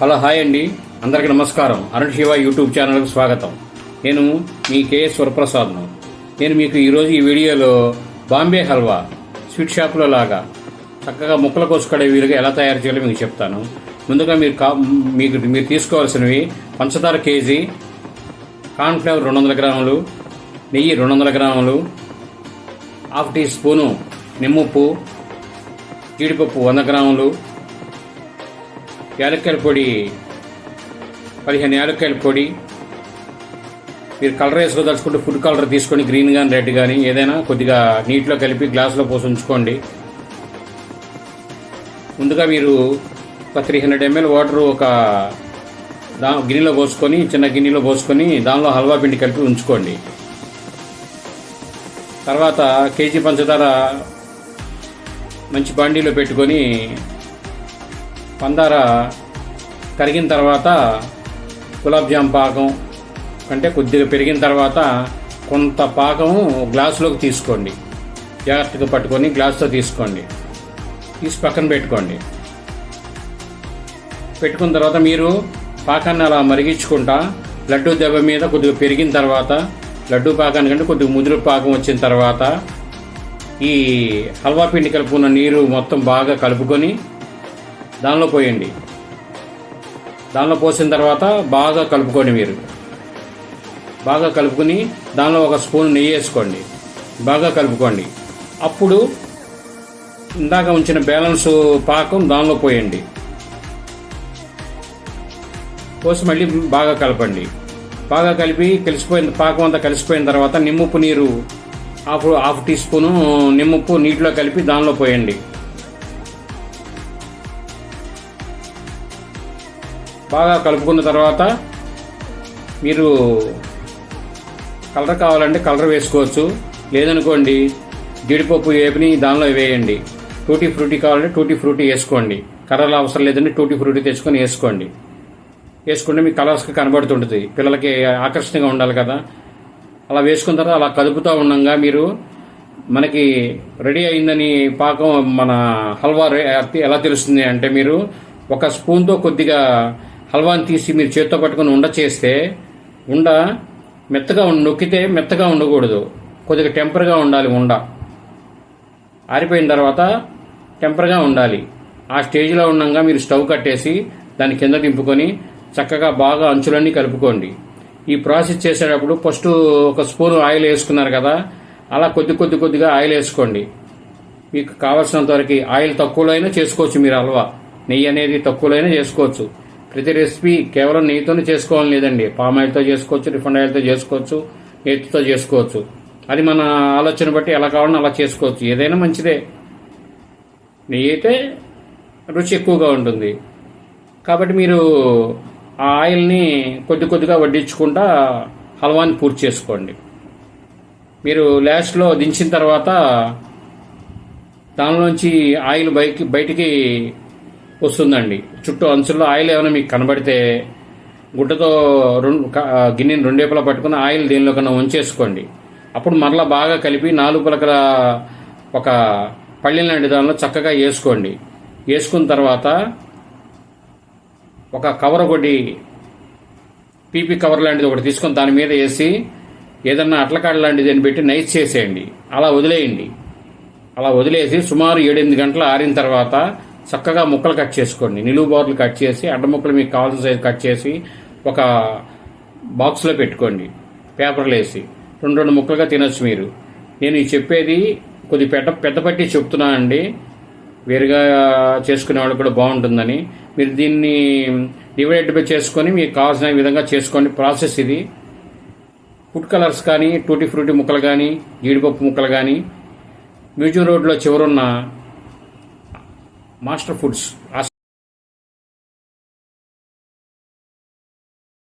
Hello hi అండి. అందరికీ నమస్కారం. అరుణ్ శివ యూట్యూబ్ ఛానల్కి స్వాగతం. నేను మీ కేఎస్ వరప్రసాద్ను. నేను మీకు ఈరోజు ఈ వీడియోలో బాంబే హల్వా స్వీట్ షాప్లో లాగా చక్కగా ముక్కలు కోసుకడే వీలుగా ఎలా తయారు చేయాలో మీకు చెప్తాను. ముందుగా మీరు కా మీకు మీరు తీసుకోవాల్సినవి పంచదార కేజీ కార్న్ఫ్లేవర్ రెండు వందల గ్రాములు నెయ్యి రెండు వందల గ్రాములు హాఫ్ టీ స్పూను నిమ్ముప్పు జీడిపప్పు వంద గ్రాములు యాలక్కాయల పొడి పదిహేను యాలక్కాయల పొడి. మీరు కలర్ వేసుకోదలుచుకుంటే ఫుడ్ కలర్ తీసుకొని గ్రీన్ కానీ రెడ్ కానీ ఏదైనా కొద్దిగా నీటిలో కలిపి గ్లాసులో పోసి ఉంచుకోండి. ముందుగా మీరు ఒక త్రీ హండ్రెడ్ ఎంఎల్ వాటర్ ఒక దా గిన్నెలో పోసుకొని చిన్న గిన్నెలో పోసుకొని దానిలో హల్వా పిండి కలిపి ఉంచుకోండి. తర్వాత కేజీ పంచదార మంచి బాండీలో పెట్టుకొని పందార కరిగిన తర్వాత గులాబ్జామ్ పాకం అంటే కొద్దిగా పెరిగిన తర్వాత కొంత పాకం గ్లాసులోకి తీసుకోండి. జాగ్రత్తగా పట్టుకొని గ్లాసుతో తీసుకోండి. తీసి పక్కన పెట్టుకోండి. పెట్టుకున్న తర్వాత మీరు పాకాన్ని అలా మరిగించుకుంటా లడ్డు దెబ్బ మీద కొద్దిగా పెరిగిన తర్వాత లడ్డు పాకానికంటే కొద్దిగా ముదురు పాకం వచ్చిన తర్వాత ఈ హల్వా పిండి కలుపుకున్న నీరు మొత్తం బాగా కలుపుకొని దానిలో పోయండి. దానిలో పోసిన తర్వాత బాగా కలుపుకోండి మీరు. బాగా కలుపుకొని దానిలో ఒక స్పూన్ నెయ్యి వేసుకోండి. బాగా కలుపుకోండి. అప్పుడు ఇందాక ఉంచిన బ్యాలెన్స్ పాకం దానిలో పోయండి. పోసి మళ్ళీ బాగా కలపండి. బాగా కలిపి కలిసిపోయిన పాకం అంతా కలిసిపోయిన తర్వాత నిమ్ముప్పు నీరు హాఫ్ హాఫ్ టీ స్పూను నిమ్ముప్పు నీటిలో కలిపి దానిలో పోయండి. బాగా కలుపుకున్న తర్వాత మీరు కలర్ కావాలంటే కలర్ వేసుకోవచ్చు. లేదనుకోండి జీడిపప్పు వేపుని దానిలో వేయండి. టూటీ ఫ్రూటీ కావాలంటే టూటీ ఫ్రూటీ వేసుకోండి. కలర్లు అవసరం లేదంటే టూటీ ఫ్రూటీ తెచ్చుకొని వేసుకోండి. వేసుకుంటే మీ కలర్స్కి కనబడుతుంటుంది. పిల్లలకి ఆకర్షణగా ఉండాలి కదా. అలా వేసుకున్న తర్వాత అలా కదుపుతూ ఉండగా మీరు మనకి రెడీ అయిందని పాకం మన హల్వా ఎలా తెలుస్తుంది అంటే మీరు ఒక స్పూన్తో కొద్దిగా హల్వాని తీసి మీరు చేత్తో పట్టుకుని ఉండ చేస్తే ఉండ మెత్తగా నొక్కితే మెత్తగా ఉండకూడదు. కొద్దిగా టెంపర్గా ఉండాలి ఉండ. ఆరిపోయిన తర్వాత టెంపర్గా ఉండాలి. ఆ స్టేజ్లో ఉండగా మీరు స్టవ్ కట్టేసి దాని కింద దింపుకొని చక్కగా బాగా అంచులన్నీ కలుపుకోండి. ఈ ప్రాసెస్ చేసేటప్పుడు ఫస్ట్ ఒక స్పూన్ ఆయిల్ వేసుకున్నారు కదా అలా కొద్ది కొద్ది కొద్దిగా ఆయిల్ వేసుకోండి. మీకు కావలసినంత వరకు ఆయిల్ తక్కువలో అయినా చేసుకోవచ్చు మీరు హల్వా. నెయ్యి అనేది తక్కువలో అయినా చేసుకోవచ్చు. ప్రతి రెసిపీ కేవలం నెయ్యితోనే చేసుకోవాలని లేదండి. పామ్ ఆయిల్తో చేసుకోవచ్చు రిఫండ్ ఆయిల్తో చేసుకోవచ్చు ఎత్తుతో చేసుకోవచ్చు. అది మన ఆలోచన బట్టి ఎలా కావాలన్నా అలా చేసుకోవచ్చు. ఏదైనా మంచిదే. నెయ్యి అయితే రుచి ఎక్కువగా ఉంటుంది. కాబట్టి మీరు ఆ ఆయిల్ని కొద్ది కొద్దిగా వడ్డించుకుంటా హల్వాని పూర్తి చేసుకోండి. మీరు లాస్ట్లో దించిన తర్వాత దానిలోంచి ఆయిల్ బయటికి బయటికి వస్తుందండి. చుట్టూ అంచుల్లో ఆయిల్ ఏమైనా మీకు కనబడితే గుడ్డతో రెండు గిన్నెని రెండేపులా పట్టుకుని ఆయిల్ దీనిలో కన్నా ఉంచేసుకోండి. అప్పుడు మరలా బాగా కలిపి నాలుగు పలకల ఒక పళ్ళెం లాంటి దానిలో చక్కగా వేసుకోండి. వేసుకున్న తర్వాత ఒక కవర్ ఒకటి పీపీ కవర్ లాంటిది ఒకటి తీసుకొని దాని మీద వేసి ఏదన్నా అట్లకాడ లాంటిది అని పెట్టి నైస్ చేసేయండి. అలా వదిలేయండి. అలా వదిలేసి సుమారు ఏడెనిమిది గంటలు ఆరిన తర్వాత చక్కగా ముక్కలు కట్ చేసుకోండి. నిలువు బార్లు కట్ చేసి అడ్డ ముక్కలు మీకు కావాల్సిన సైజు కట్ చేసి ఒక బాక్స్లో పెట్టుకోండి. పేపర్లు వేసి. రెండు రెండు ముక్కలుగా తినొచ్చు మీరు. నేను ఇది చెప్పేది కొద్ది పెద్ద పెద్ద పట్టి చెప్తున్నా అండి వేరుగా చేసుకునే వాళ్ళు కూడా బాగుంటుందని. మీరు దీన్ని డివైడ్ బై చేసుకొని మీకు కావాల్సిన విధంగా చేసుకోండి. ప్రాసెస్ ఇది. ఫుడ్ కలర్స్ కానీ టూటీ ఫ్రూటీ ముక్కలు కానీ జీడిపప్పు ముక్కలు కానీ మ్యూజియం రోడ్లో చివరున్న మాస్టర్ ఫుడ్స్ ఆ